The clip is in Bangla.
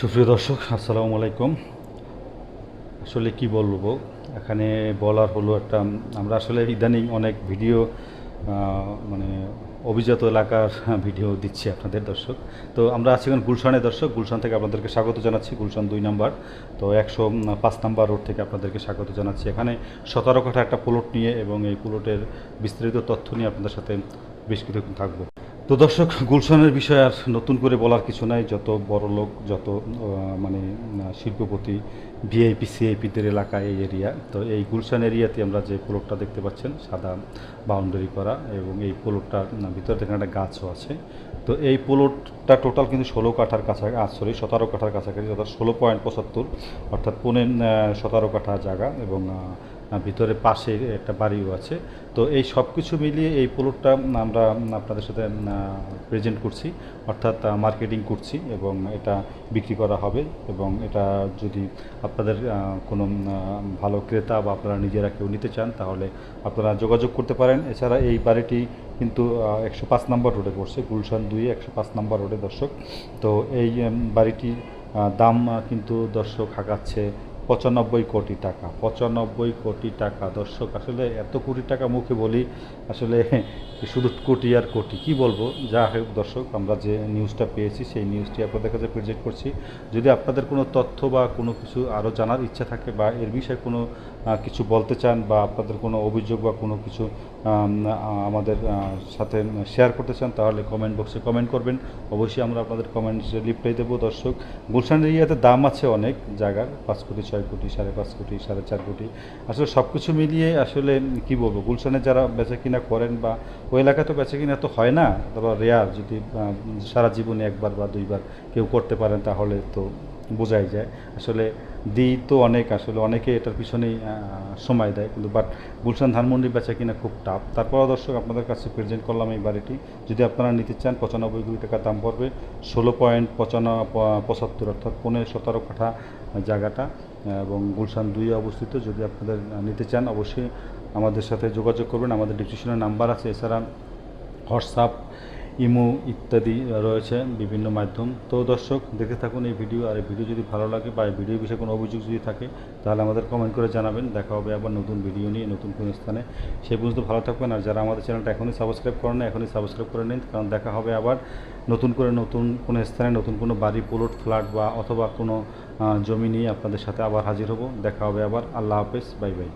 সুপ্রিয় দর্শক, আসসালামু আলাইকুম। আসলে কি বলব, এখানে বলার হলো একটা, আমরা আসলে ইদানিং অনেক ভিডিও মানে অভিজাত এলাকার ভিডিও দিচ্ছি আপনাদের দর্শক। তো আমরা আছি এখন গুলশানে দর্শক, গুলশান থেকে আপনাদেরকে স্বাগত জানাচ্ছি, গুলশান দুই নাম্বার। তো একশো পাঁচ নাম্বার রোড থেকে আপনাদেরকে স্বাগত জানাচ্ছি। এখানে সতেরো কাঠা একটা প্লট নিয়ে এবং এই প্লটের বিস্তারিত তথ্য নিয়ে আপনাদের সাথে বেশ কিছুক্ষণ থাকব। তো দর্শক, গুলশানের বিষয়ে আর নতুন করে বলার কিছু নাই। যত বড় লোক, যত মানে শিল্পপতি, ভিআইপি, সিআইপিদের এলাকা, এই এরিয়া, তো এই গুলশান এরিয়াতে আমরা যে প্লটটা দেখতে পাচ্ছেন, সাদা বাউন্ডারি করা এবং এই প্লটটার ভিতরে দেখেন একটা গাছও আছে। তো এই প্লটটা টোটাল কিন্তু ষোলো কাঠার কাছাকাছি সরি, সতেরো কাঠার কাছাকাছি, অর্থাৎ ষোলো পয়েন্ট পঁচাত্তর, অর্থাৎ পৌনে সতেরো কাঠা জায়গা এবং ভিতরে পাশে একটা বাড়িও আছে। তো এই সব কিছু মিলিয়ে এই প্লটটা আমরা আপনাদের সাথে প্রেজেন্ট করছি অর্থাৎ মার্কেটিং করছি এবং এটা বিক্রি করা হবে এবং এটা যদি আপনাদের কোনো ভালো ক্রেতা বা আপনারা নিজেরা কেউ নিতে চান তাহলে আপনারা যোগাযোগ করতে পারেন। এছাড়া এই বাড়িটি কিন্তু একশো পাঁচ নম্বর রোডে পড়ছে গুলশান দুই একশো পাঁচ নম্বর রোডে দর্শক। তো এই উম, বাড়িটির দাম কিন্তু দর্শক হাঁকাচ্ছে পঁচানব্বই কোটি টাকা পঁচানব্বই কোটি টাকা। দর্শক আসলে এত কোটি টাকা মুখে বলি আসলে শুধু কোটি আর কোটি, কি বলব? যা হোক দর্শক, আমরা যে নিউজটা পেয়েছি, সেই নিউজটি আপনাদের কাছে প্রেজেন্ট করছি। যদি আপনাদের কোনো তথ্য বা কোনো কিছু আরও জানার ইচ্ছা থাকে বা এর বিষয়ে কোনো কিছু বলতে চান বা আপনাদের কোনো অভিযোগ বা কোনো কিছু আমাদের সাথে শেয়ার করতে চান, তাহলে কমেন্ট বক্সে কমেন্ট করবেন। অবশ্যই আমরা আপনাদের কমেন্টসে রিপ্লাই দেবো। দর্শক, গুলশান এরিয়াতে দাম আছে অনেক জায়গার, পাঁচ কোটি, ছয় কোটি, সাড়ে পাঁচ কোটি, সাড়ে চার কোটি। আসলে সব কিছু মিলিয়ে আসলে কি বলব? গুলশানে যারা বেচা কিনা করেন বা ওই এলাকায় তো বেচা কিনা তো হয় না। তারপর রেয়ার যদি সারা জীবনে একবার বা দুইবার কেউ করতে পারেন, তাহলে তো বোঝাই যায়। আসলে দিই তো অনেক, আসলে অনেকে এটার পিছনেই সময় দেয়। কিন্তু বাট গুলশান ধানমন্ডি বেচা কিনা খুব টাফ তারপর দর্শক, আপনাদের কাছে প্রেজেন্ট করলাম এই বাড়িটি। যদি আপনারা নিতে চান, পঁচানব্বই কোটি টাকা দাম পড়বে। ষোলো পয়েন্ট পঁচানো পঁচাত্তর অর্থাৎ পনেরো সতেরো কাঠা জায়গাটা। এবং গুলশান দুই অবস্থিত। যদি আপনাদের নিতে চান, অবশ্যই আমাদের সাথে যোগাযোগ করবেন। আমাদের ডিসক্রিপশনের নাম্বার আছে, এছাড়া হোয়াটসঅ্যাপ, ইমো ইত্যাদি রয়েছে বিভিন্ন মাধ্যম। তো দর্শক, দেখতে থাকুন এই ভিডিও। আর এই ভিডিও যদি ভালো লাগে বা এই ভিডিও বিষয়ে কোনো অভিযোগ যদি থাকে, তাহলে আমাদের কমেন্ট করে জানাবেন। দেখা হবে আবার নতুন ভিডিও নিয়ে, নতুন কোনো স্থানে। সেই পর্যন্ত ভালো থাকবেন। আর যারা আমাদের চ্যানেলটা এখনই সাবস্ক্রাইব করেন না এখনই সাবস্ক্রাইব করে নিন। কারণ দেখা হবে আবার নতুন করে নতুন কোনো স্থানে, নতুন কোনো বাড়ি প্লট ফ্ল্যাট বা অথবা কোনো জমি নিয়ে আপনাদের সাথে আবার হাজির হব। দেখা হবে আবার। আল্লাহ হাফেজ। Bye bye.